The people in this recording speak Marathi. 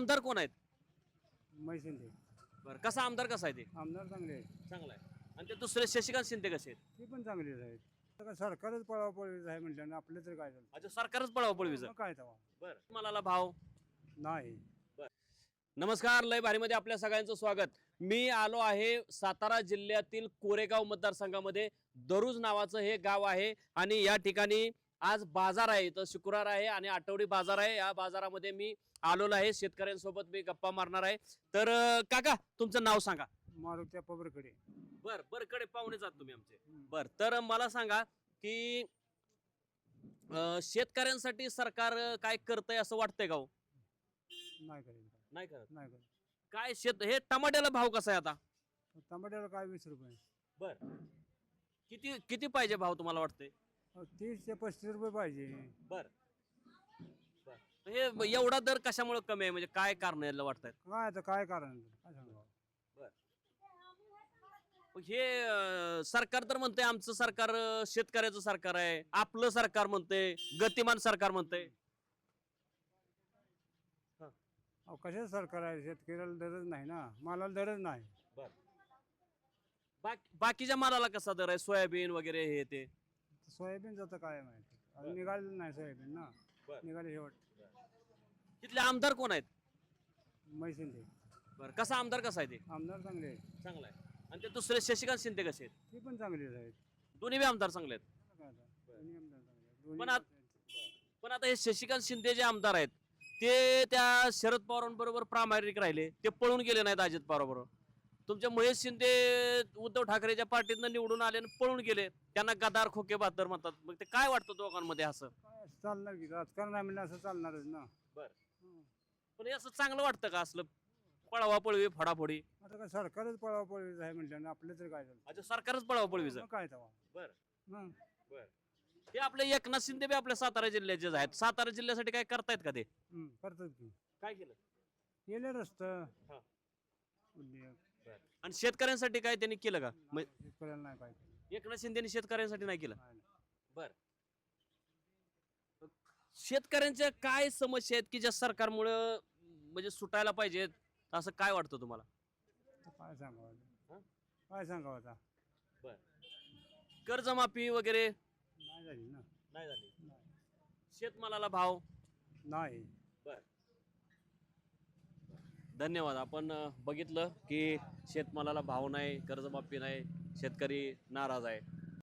आमदार कोण आहेत? बरं कसा आमदार कसा आहे ते? आमदार चांगले आहेत. चांगला आहे. आणि ते दुसरे शशिकांत शिंदे कसे आहेत? ते पण चांगलेच आहेत. आता सरकारच पळापळीच आहे म्हटल्यानं आपलं तर काय झालं? अच्छा सरकारच पळावं पळवीचं मग काय तेव्हा बरं मला भाव? नाही. नमस्कार लय भारीमध्ये आपल्या सगळ्यांचं स्वागत. मी आलो आहे सातारा जिल्ह्यातील कोरेगाव मतदारसंघामध्ये. दरुज नावाचं हे गाव आहे आणि या ठिकाणी आज बाजार आहे तर शुक्रवार आहे आणि आठवडी बाजार आहे. या बाजारामध्ये मी आलेलो आहे. शेतकऱ्यांसोबत मी गप्पा मारणार आहे. तर अं, काका तुमचं नाव सांगा. मारुत्या पबरकडे. बर बरकडे पाहुणे जात तुम्ही आमचे. बर तर मला सांगा की अं, शेतकऱ्यांसाठी सरकार काय करतंय असं वाटतंय का हो? नाही करेल नाही करत. नाही करेल काय शेत हे टमाट्याला भाव कसा आहे आता? टमाट्याला काय वीस रुपये? बर. किती किती पाहिजे भाव तुम्हाला वाटतंय? तीस ते पस्तीस रुपये पाहिजे. बर. हे एवढा दर कशामुळे कमी आहे? म्हणजे काय कारण याला वाटतंय? काय आता काय कारण काय सांगावं हे अं, सरकार तर म्हणतंय आमचं सरकार अं, शेतकऱ्याचं सरकार आहे. आपलं सरकार म्हणतंय गतिमान सरकार म्हणतंय. अहो कशाचं सरकार आहे? शेतकऱ्याला दरच नाही ना. मालाला दरच नाही. बाकी बाकीच्या मालाला कसा दर आहे? सोयाबीन वगैरे हे ते. सोयाबीनचं तर काय माहिती? अजून निघालेलं नाही सोयाबीन ना. निघाले शेवट. तिथले आमदार कोण आहेत? मैशिंदे बरं कसा आमदार कसा आहे ते? आमदार चांगले आहेत. चांगला आहे. आणि ते दुसरे शशिकांत शिंदे कसे आहेत? ते पण चांगलेच आहेत. दोन्ही बी आमदार चांगले आहेत. काय आता? दोन्ही आमदार चांगले आहेत. दोन्ही पण आत- पण आता हे शशिकांत शिंदे जे आमदार आहेत ते त्या शरद पवारांबरोबर प्रामाणिक राहिले. ते पळून गेले नाहीत अजित पवाराबरोबर. तुमच्या महेश शिंदे उद्धव ठाकरेच्या पार्टीतनं निवडून आले आणि पळून गेले त्यांना गदार खोके बहादर म्हणतात. मग ते काय वाटतं दोघांमध्ये असं? काय असं चालणार की? राजकारण आहे म्हणजे असं चालणारच ना. हं. पण हे असं चांगलं वाटतं का असलं? पळावा पळवी फोडाफोडी? आता काय सरकारच पळापळीच आहे म्हटल्यानं आपलं तर काय झालं? अच्छा सरकारच पळावा पळवीचं मग काय तेव्हा बरं. हं. हे आपले एकनाथ शिंदे बी आपल्या सातारा जिल्ह्याचे आहेत. सातारा जिल्ह्यासाठी काय करतायत का ते? हं, करतात की. काय केलं? गेले रस्तं. उद्योग. आणि शेतकऱ्यांसाठी काय त्यांनी केलं का? शेतकऱ्याला नाही. एकनाथ शिंदेनी शेतकऱ्यांसाठी नाही केलं? नाही, नाही. बर. शेतकऱ्यांच्या काय समस्या आहेत की ज्या सरकारमुळं म्हणजे सुटायला पाहिजेत? असं काय वाटतं तुम्हाला? आता काय सांगावं आता? हं? काय सांगावं आता? बर. कर्जमाफी वगैरे? नाही झाली ना. नाही झाली. नाही. शेतमालाला भाव? नाही. बर. धन्यवाद. आपण बघितलं की शेतमालाला भाव नाही कर्जमाफी नाही शेतकरी नाराज आहे.